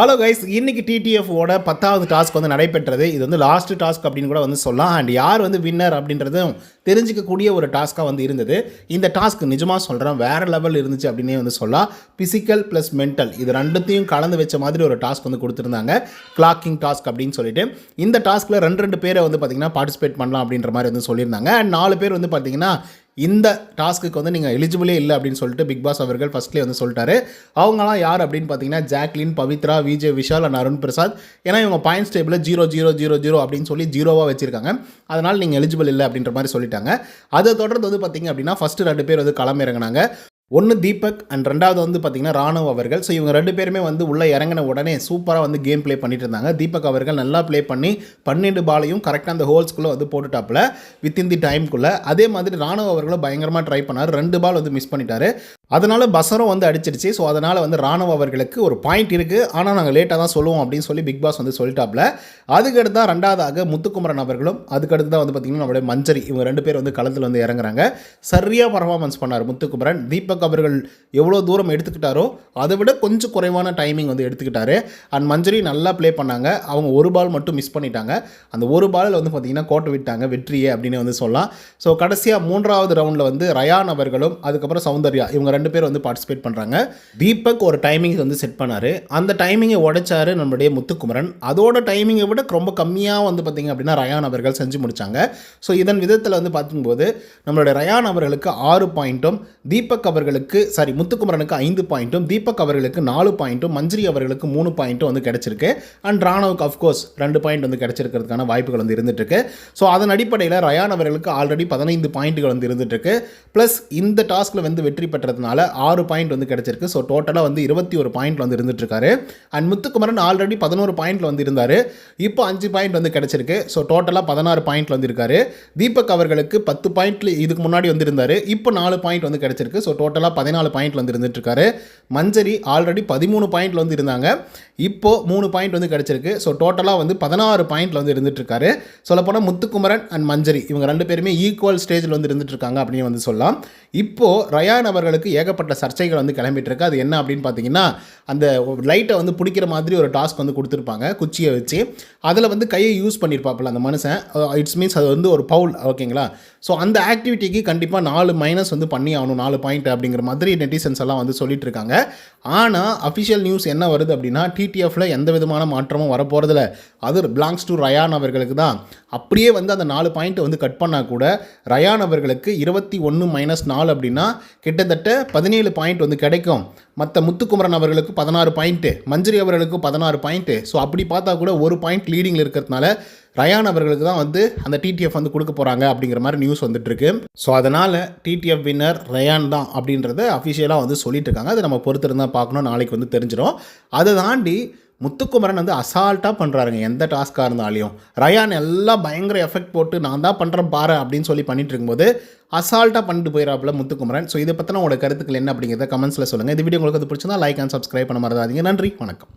Hello guys இன்னைக்கு டிடிஎஃப்போட பத்தாவது task வந்து நடைபெற்றது. இது வந்து லாஸ்ட் டாஸ்க் அப்படின்னு கூட வந்து சொல்லலாம். அண்ட் யார் வந்து வின்னர் அப்படின்றதும் தெரிஞ்சிக்கக்கூடிய ஒரு டாஸ்க்காக வந்து இருந்தது. இந்த டாஸ்க் நிஜமாக சொல்கிறேன் வேறு லெவல் இருந்துச்சு அப்படின்னே வந்து சொல்லலாம். ஃபிசிக்கல் ப்ளஸ் மென்டல் இது ரெண்டுத்தையும் கலந்து வச்ச மாதிரி ஒரு டாஸ்க் வந்து கொடுத்துருந்தாங்க. கிளாக்கிங் டாஸ்க் அப்படின்னு சொல்லிட்டு. இந்த டாஸ்க்கில் ரெண்டு ரெண்டு பேரை வந்து பார்த்திங்கன்னா பார்ட்டிசிபேட் பண்ணலாம் அப்படின்ற மாதிரி வந்து சொல்லியிருந்தாங்க. அண்ட் நாலு பேர் வந்து பார்த்திங்கன்னா இந்த டாஸ்க்குக்கு வந்து நீங்கள் எலிஜிபிளே இல்லை அப்படின்னு சொல்லிட்டு பிக் பாஸ் அவர்கள் ஃபஸ்ட்லேயே வந்து சொல்லிட்டாரு. அவங்களாம் யார் அப்படின்னு பார்த்தீங்கன்னா ஜாக்லின் பவித்ரா விஜய் விஷால் அண்ட் அருண் பிரசாத் ஏன்னா இவங்க பாயிண்ட்ஸ் டேபிளில் ஜீரோ ஜீரோ ஜீரோ ஜீரோ அப்படின்னு சொல்லி ஜீரோவாக வச்சிருக்காங்க. அதனால் நீங்கள் எலிஜிபிள் இல்லை அப்படின்ற மாதிரி சொல்லிட்டாங்க. அதை தொடர்ந்து வந்து பார்த்தீங்க அப்படின்னா ஃபஸ்ட்டு ரெண்டு பேர் வந்து களமிறங்கினாங்க. ஒன்று தீபக் அண்ட் ரெண்டாவது வந்து பார்த்தீங்கன்னா ராணுவ அவர்கள். ஸோ இவங்க ரெண்டு பேருமே வந்து உள்ளே இறங்கின உடனே சூப்பராக வந்து கேம் ப்ளே பண்ணிட்டு இருந்தாங்க. தீபக் அவர்கள் நல்லா ப்ளே பண்ணி பன்னெண்டு பாலையும் கரெக்டாக அந்த ஹோல்ஸ்குள்ளே வந்து போட்டுட்டாப்புல வித்தின் தி டைம்குள்ளே அதே மாதிரி ராணுவ அவர்களும் பயங்கரமாக ட்ரை பண்ணார். ரெண்டு பால் வந்து மிஸ் பண்ணிட்டாரு. அதனால் பசரும் வந்து அடிச்சிருச்சு. ஸோ அதனால் வந்து ராணுவ அவர்களுக்கு ஒரு பாயிண்ட் இருக்குது ஆனால் நாங்கள் லேட்டாக தான் சொல்லுவோம் அப்படின்னு சொல்லி பிக் பாஸ் வந்து சொல்லிட்டாப்ல. அதுக்கடுத்து தான் ரெண்டாவதாக முத்துக்குமரன் அவர்களும் அதுக்கடுத்து தான் வந்து பார்த்திங்கன்னா நம்மளுடைய மஞ்சரி இவங்க ரெண்டு பேர் வந்து களத்தில் வந்து இறங்குறாங்க. சரியாக பர்ஃபார்மன்ஸ் பண்ணார் முத்துக்குமரன். தீபக் அவர்கள் எவ்வளோ தூரம் எடுத்துக்கிட்டாரோ அதை விட கொஞ்சம் குறைவான டைமிங் வந்து எடுத்துக்கிட்டாரு. அண்ட் மஞ்சரி நல்லா ப்ளே பண்ணாங்க. அவங்க ஒரு பால் மட்டும் மிஸ் பண்ணிட்டாங்க. அந்த ஒரு பாலில் வந்து பார்த்திங்கன்னா கோட்டை விட்டாங்க. வெற்றியே அப்படின்னு வந்து சொல்லலாம். ஸோ கடைசியாக மூன்றாவது ரவுண்டில் வந்து ரயான் அவர்களும் அதுக்கப்புறம் சௌந்தர்யா இவங்க ரெண்டு பேர் வந்து பார்ட்டிசிபேட் பண்ணுறாங்க தீபக் ஒரு டைமிங் வந்து செட் பண்ணார். அந்த டைமிங்கை உடைச்சாரு நம்மளுடைய முத்துக்குமரன். அதோட டைமிங்கை விட ரொம்ப கம்மியாக வந்து பார்த்திங்க அப்படின்னா ரயான் அவர்கள் செஞ்சு முடித்தாங்க ஸோ இதன் விதத்தில் வந்து பார்க்கும்போது நம்மளுடைய ரயான் அவர்களுக்கு ஆறு பாயிண்ட்டும் தீபக் அவர்களுக்கு சாரி முத்துக்குமரனுக்கு ஐந்து பாயிண்ட்டும் தீபக் அவர்களுக்கு நாலு பாயிண்ட்டும் மஞ்சரி அவர்களுக்கு மூணு பாயிண்ட்டும் வந்து கிடச்சிருக்கு. அண்ட் ராணவுக்கு அஃப்கோர்ஸ் ரெண்டு பாயிண்ட் வந்து கிடச்சிருக்கிறதுக்கான வாய்ப்புகள் வந்து இருந்துட்டு இருக்கு ஸோ அதன் அடிப்படையில் ரயான் அவர்களுக்கு ஆல்ரெடி பதினைந்து பாயிண்ட்டுகள் வந்து இருந்துட்டு ப்ளஸ் இந்த டாஸ்கில் வந்து வெற்றி பெற்றதுனால ஆறு பாயிண்ட் வந்து கிடச்சிருக்கு. ஸோ டோட்டலாக வந்து இருபத்தி ஒரு பாயிண்ட் வந்து இருந்துட்டுருக்காரு. அண்ட் முத்துக்குமரன் ஆல்ரெடி பதினோரு பாயிண்ட்ல வந்து இருந்தார். இப்போ அஞ்சு பாயிண்ட் வந்து கிடச்சிருக்கு. ஸோ டோட்டலாக பதினாறு பாயிண்ட்ல வந்து இருக்காரு. தீபக் அவர்களுக்கு பத்து பாயிண்ட்ல இதுக்கு முன்னாடி வந்து இருந்தார். இப்போ நாலு பாயிண்ட் வந்து கிடச்சிருக்கு. ஸோ டோட்டலாக பதினாலு பாயிண்ட்ல வந்து இருந்துட்டுருக்காரு. மஞ்சரி ஆல்ரெடி பதிமூணு பாயிண்ட்ல வந்து இருந்தாங்க. இப்போது மூணு பாயிண்ட் வந்து கிடச்சிருக்கு. ஸோ டோட்டலாக வந்து பதினாறு பாயிண்ட்ல வந்து இருந்துட்டுருக்காரு. சொல்லப்போனால் முத்துக்குமரன் அண்ட் மஞ்சரி இவங்க ரெண்டு பேருமே ஈக்குவல் ஸ்டேஜில் வந்து இருந்துட்டுருக்காங்க அப்படின்னு வந்து சொல்லலாம். இப்போது ரயான் அவர்களுக்கு ஏகப்பட்ட சர்ச்சைகள் வந்து கிளம்பிட்டு இருக்கு அது என்ன அப்படின்னு பார்த்தீங்கன்னா அந்த லைட்டை வந்து பிடிக்கிற மாதிரி ஒரு டாஸ்க் வந்து கொடுத்துருப்பாங்க குச்சியை வச்சு. அதில் வந்து கையை யூஸ் பண்ணியிருப்பாப்புல அந்த மனுஷன். இட்ஸ் மீன்ஸ் அது வந்து ஒரு பவுல் ஓகேங்களா ஸோ அந்த ஆக்டிவிட்டிக்கு கண்டிப்பாக நாலு மைனஸ் வந்து பண்ணி ஆகணும் நாலு பாயிண்ட் அப்படிங்கிற மாதிரி நெட்டிசன்ஸ் எல்லாம் வந்து சொல்லிட்டு இருக்காங்க ஆனால் அஃபிஷியல் நியூஸ் என்ன வருது அப்படின்னா டிடிஎஃப்ல எந்த விதமான மாற்றமும் வரப்போகிறதில்ல அது பிலாங்ஸ் டு ரயான் அவர்களுக்கு தான். அப்படியே வந்து அந்த நாலு பாயிண்ட்டை வந்து கட் பண்ணால் கூட ரயான் அவர்களுக்கு இருபத்தி ஒன்று மைனஸ் நாலு அப்படின்னா கிட்டத்தட்ட பதினேழு பாயிண்ட் வந்து கிடைக்கும். மற்ற முத்துக்குமரன் அவர்களுக்கு பதினாறு பாயிண்ட்டு மஞ்சரி அவர்களுக்கு பதினாறு பாயிண்ட்டு ஸோ அப்படி பார்த்தா கூட ஒரு பாயிண்ட் லீடிங்கில் இருக்கிறதுனால ரயான் அவர்களுக்கு தான் வந்து அந்த டிடிஎஃப் வந்து கொடுக்க போகிறாங்க அப்படிங்கிற மாதிரி நியூஸ் வந்துட்டுருக்கு. ஸோ அதனால் டிடிஎஃப் வின்னர் ரயான் தான் அப்படின்றத அஃபிஷியலாக வந்து சொல்லிட்டு இருக்காங்க. அதை நம்ம பொறுத்திருந்தால் பார்க்கணும். நாளைக்கு வந்து தெரிஞ்சிடும் அதை தாண்டி முத்துக்குமரன் வந்து அசால்ட்டாக பண்ணுறாருங்க எந்த டாஸ்க்காக இருந்தாலையும் ரயான் எல்லாம் பயங்கர எஃபெக்ட் போட்டு நான் தான் பண்ணுறேன் பாரு அப்படின்னு சொல்லி பண்ணிட்டு இருக்கும்போது அசால்ட்டாக பண்ணிட்டு போயிடாப்புல முத்துக்குமரன். ஸோ இதை பற்றின உங்களோட கருத்துக்கள் என்ன அப்படிங்கிறத கமெண்ட்ஸில் சொல்லுங்கள் இந்த வீடியோ உங்களுக்கு அது பிடிச்சிருந்தா லைக் அண்ட் சப்ஸ்கிரைப் பண்ண மறந்தாதீங்க. நன்றி. வணக்கம்.